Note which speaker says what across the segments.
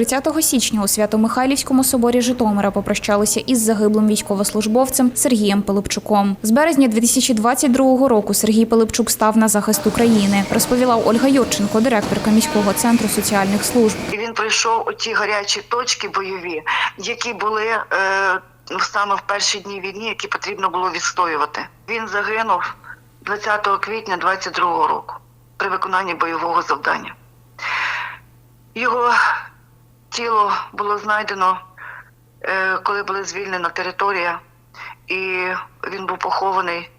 Speaker 1: 30 січня у Свято-Михайлівському соборі Житомира попрощалися із загиблим військовослужбовцем Сергієм Пилипчуком. З березня 2022 року Сергій Пилипчук став на захист України, розповіла Ольга Юрченко, директорка міського центру соціальних служб.
Speaker 2: І він пройшов у ті гарячі точки бойові, які були е, саме в перші дні війни, які потрібно було відстоювати. Він загинув 20 квітня 22 року при виконанні бойового завдання. Його тіло було знайдено, е, коли була звільнена територія, і він був похований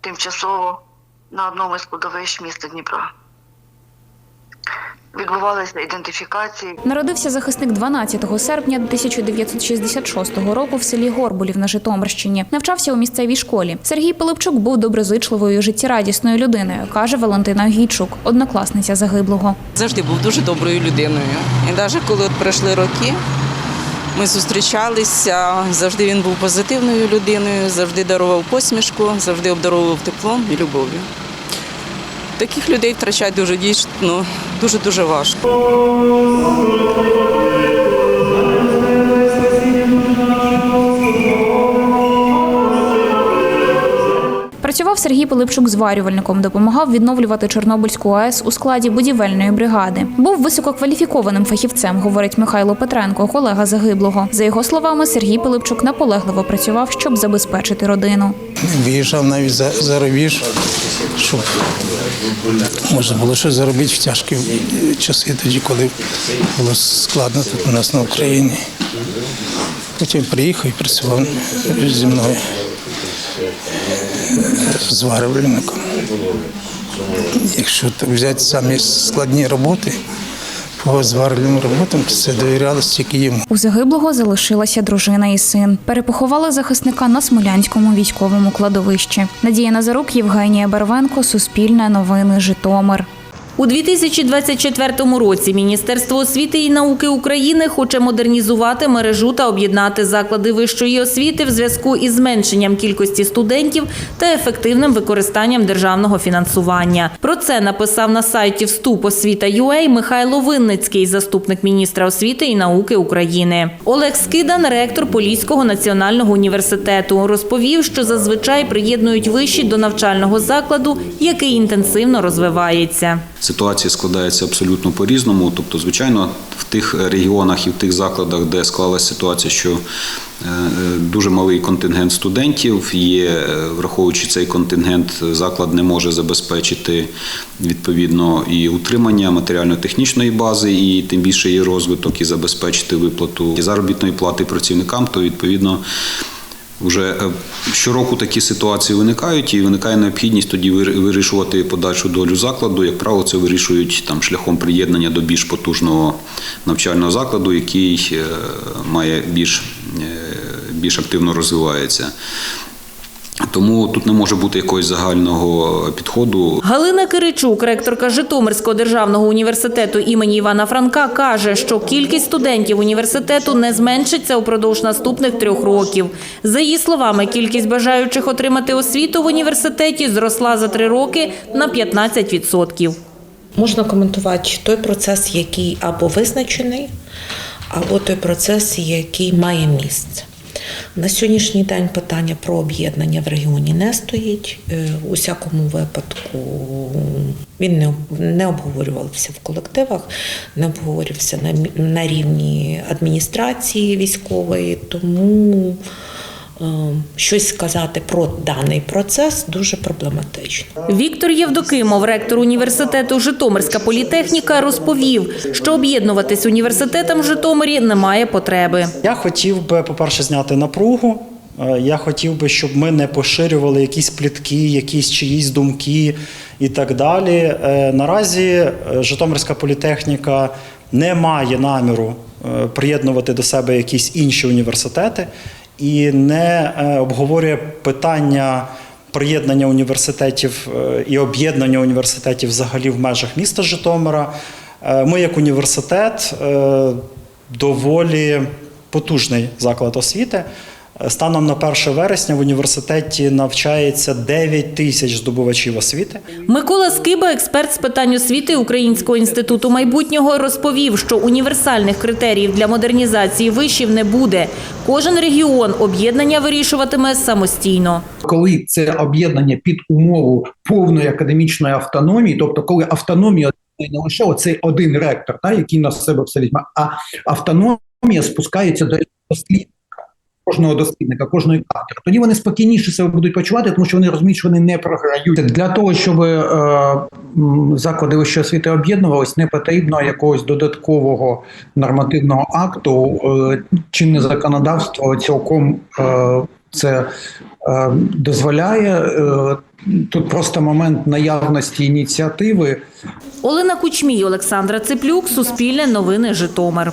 Speaker 2: тимчасово на одному з кладовищ міста Дніпра. Відбувалися ідентифікації.
Speaker 1: Народився захисник 12 серпня 1966 року в селі Горбулів на Житомирщині. Навчався у місцевій школі. Сергій Пилипчук був доброзичливою, і життєрадісною людиною, каже Валентина Гійчук, однокласниця загиблого.
Speaker 3: завжди був дуже доброю людиною. І навіть коли от пройшли роки, ми зустрічалися, завжди він був позитивною людиною, завжди дарував посмішку, завжди обдаровував теплом і любов'ю. Таких людей втрачати дуже дійсно дуже дуже важко.
Speaker 1: Сергій Пилипчук зварювальником, допомагав відновлювати Чорнобильську АЕС у складі будівельної бригади. Був висококваліфікованим фахівцем, говорить Михайло Петренко, колега загиблого. За його словами, Сергій Пилипчук наполегливо працював, щоб забезпечити родину.
Speaker 4: Виїжджав навіть за, за рубіж, щоб можна було щось заробити в тяжкі часи, тоді, коли було складно тут у нас на Україні. Потім приїхав і працював зі мною зварювальником. Якщо так взяти самі складні роботи по зварювальним роботам, це довірялося тільки йому.
Speaker 1: У загиблого залишилася дружина і син. Перепоховали захисника на Смолянському військовому кладовищі. Надія Назарук, Євгенія Барвенко, Суспільне новини, Житомир.
Speaker 5: У 2024 році Міністерство освіти і науки України хоче модернізувати мережу та об'єднати заклади вищої освіти в зв'язку із зменшенням кількості студентів та ефективним використанням державного фінансування. Про це написав на сайті Вступ освіта.ua Михайло Винницький, заступник міністра освіти і науки України. Олег Скидан, ректор Поліського національного університету, розповів, що зазвичай приєднують виші до навчального закладу, який інтенсивно розвивається.
Speaker 6: Ситуація складається абсолютно по-різному. Тобто, звичайно, в тих регіонах і в тих закладах, де склалася ситуація, що е, дуже малий контингент студентів є, е, враховуючи цей контингент, заклад не може забезпечити відповідно і утримання матеріально-технічної бази, і тим більше її розвиток, і забезпечити виплату заробітної плати працівникам, то відповідно. Вже е, щороку такі ситуації виникають, і виникає необхідність тоді вир- вирішувати подальшу долю закладу. Як правило, це вирішують там шляхом приєднання до більш потужного навчального закладу, який е, має більш, е, більш активно розвивається. Тому тут не може бути якогось загального підходу.
Speaker 5: Галина Киричук, ректорка Житомирського державного університету імені Івана Франка, каже, що кількість студентів університету не зменшиться упродовж наступних трьох років. За її словами, кількість бажаючих отримати освіту в університеті зросла за три роки на 15%.
Speaker 7: Можна коментувати той процес, який або визначений, або той процес, який має місце. На сьогоднішній день питання про об'єднання в регіоні не стоїть. Е, У всякому випадку він не, обговорювався в колективах, не обговорювався на, рівні адміністрації військової, тому щось сказати про даний процес дуже проблематично.
Speaker 5: Віктор Євдокимов, ректор університету Житомирська політехніка, розповів, що об'єднуватись університетам в Житомирі немає потреби.
Speaker 8: Я хотів би, по-перше, зняти напругу. Е, Я хотів би, щоб ми не поширювали якісь плітки, якісь чиїсь думки і так далі. Е, Наразі е, Житомирська політехніка не має наміру е, приєднувати до себе якісь інші університети і не е, обговорює питання приєднання університетів е, і об'єднання університетів взагалі в межах міста Житомира. Е, Ми, як університет, доволі потужний заклад освіти. Станом на 1 вересня в університеті навчається 9 тисяч здобувачів освіти.
Speaker 5: Микола Скиба, експерт з питань освіти Українського інституту майбутнього, розповів, що універсальних критеріїв для модернізації вишів не буде. Кожен регіон об'єднання вирішуватиме самостійно.
Speaker 9: коли це об'єднання під умову повної академічної автономії, тобто коли автономія не лише оцей один ректор, та, який на себе все візьме, а автономія спускається до дослідника, кожного дослідника, кожної кафедри. Тоді вони спокійніше себе будуть почувати, тому що вони розуміють, що вони не програють. Для того, щоб е, заклади вищої освіти об'єднувались, не потрібно якогось додаткового нормативного акту. Е, чинне законодавство цілком е, це е, дозволяє. Е, Тут просто момент наявності ініціативи.
Speaker 5: Олена Кучмій, Олександра Циплюк, Суспільне новини Житомир.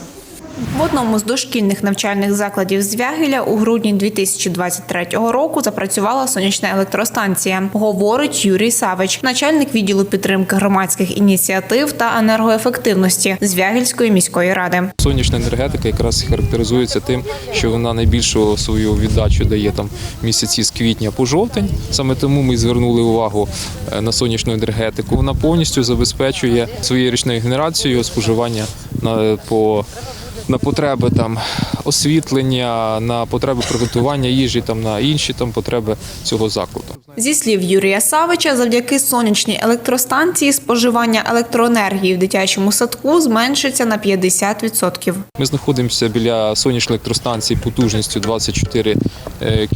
Speaker 10: В одному з дошкільних навчальних закладів Звягеля у грудні 2023 року запрацювала сонячна електростанція, говорить Юрій Савич, начальник відділу підтримки громадських ініціатив та енергоефективності Звягельської міської ради.
Speaker 11: Сонячна енергетика якраз характеризується тим, що вона найбільшу свою віддачу дає там місяці з квітня по жовтень. Саме тому ми звернули увагу е, на сонячну енергетику. Вона повністю забезпечує своєю річною генерацією споживання на по. На потреби там освітлення, на потреби приготування їжі, там на інші там потреби цього закладу.
Speaker 10: Зі слів Юрія Савича, завдяки сонячній електростанції споживання електроенергії в дитячому садку зменшиться на 50%.
Speaker 11: Ми знаходимося біля сонячної електростанції потужністю 24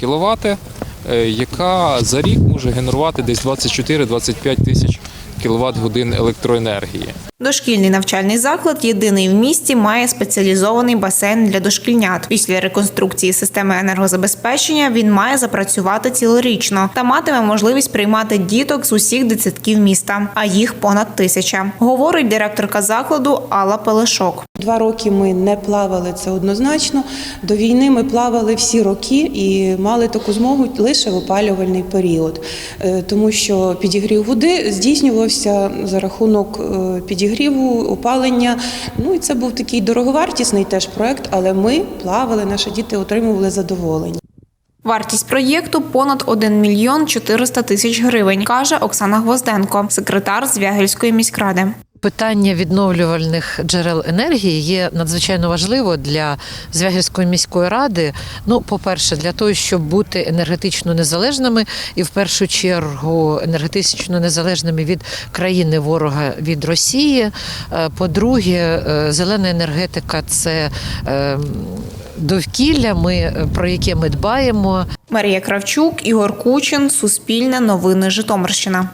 Speaker 11: кВт, яка за рік може генерувати десь 24-25 тисяч кВт годин електроенергії.
Speaker 10: Дошкільний навчальний заклад єдиний в місті має спеціалізований басейн для дошкільнят. Після реконструкції системи енергозабезпечення він має запрацювати цілорічно та матиме можливість приймати діток з усіх дитсадків міста, а їх понад тисяча. Говорить директорка закладу Алла Пелешок.
Speaker 12: Два роки ми не плавали це однозначно. До війни ми плавали всі роки і мали таку змогу лише в опалювальний період, Е, тому що підігрів води здійснювався за рахунок е, підігріву, опалення. Ну і це був такий дороговартісний теж проект, але ми плавали, наші діти отримували задоволення.
Speaker 10: Вартість проєкту понад 1 мільйон 400 тисяч гривень, каже Оксана Гвозденко, секретар Звягельської міськради.
Speaker 13: Питання відновлювальних джерел енергії є надзвичайно важливо для Звягільської міської ради. Ну, по-перше, для того, щоб бути енергетично незалежними, і в першу чергу енергетично незалежними від країни ворога від Росії. Е, По-друге, е, зелена енергетика це е, довкілля, ми про яке ми дбаємо.
Speaker 10: Марія Кравчук, Ігор Кучин, Суспільне новини Житомирщина.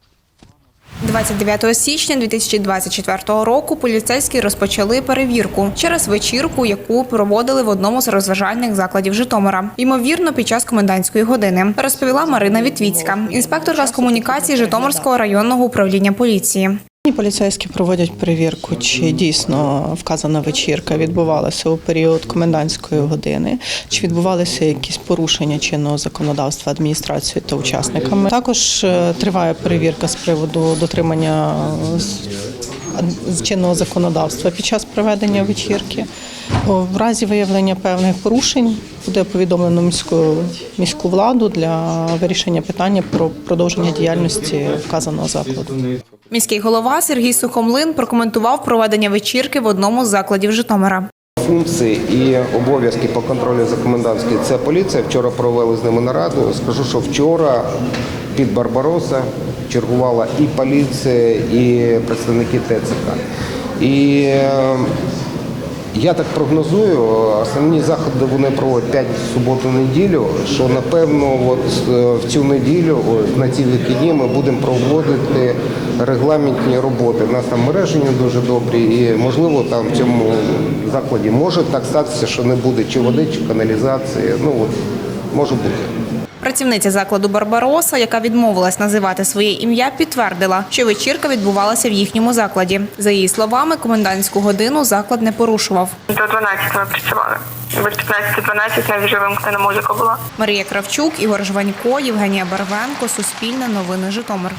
Speaker 10: 29 січня 2024 року поліцейські розпочали перевірку через вечірку, яку проводили в одному з розважальних закладів Житомира. Ймовірно, під час комендантської години розповіла Марина Вітвіцька, інспекторка з комунікації Житомирського районного управління поліції.
Speaker 12: Поліцейські проводять перевірку, чи дійсно вказана вечірка відбувалася у період комендантської години, чи відбувалися якісь порушення чинного законодавства адміністрацією та учасниками. Також е, триває перевірка з приводу дотримання чинного законодавства під час проведення вечірки. В разі виявлення певних порушень буде повідомлено міську міську владу для вирішення питання про продовження діяльності вказаного закладу.
Speaker 10: Міський голова Сергій Сухомлин прокоментував проведення вечірки в одному з закладів Житомира.
Speaker 7: Функції і обов'язки по контролю за комендантською це поліція. Вчора провели з ними нараду. Скажу, що вчора під Барбароса чергувала і поліція, і представники ТЦК. І я так прогнозую, основні заходи вони проводять 5 суботу-неділю, що напевно от е, в цю неділю, на ці вихідні ми будемо проводити регламентні роботи. У нас там мережі не дуже добрі і можливо там в цьому закладі може так статися, що не буде чи води, чи каналізації. Ну от може бути.
Speaker 10: Працівниця закладу Барбароса, яка відмовилась називати своє ім'я, підтвердила, що вечірка відбувалася в їхньому закладі. За її словами, комендантську годину заклад не порушував.
Speaker 14: До 12 ми працювали. Без 15-12 навіть вже вимкнена музика була.
Speaker 10: Марія Кравчук, Ігор Жванько, Євгенія Барвенко, Суспільне новини Житомир.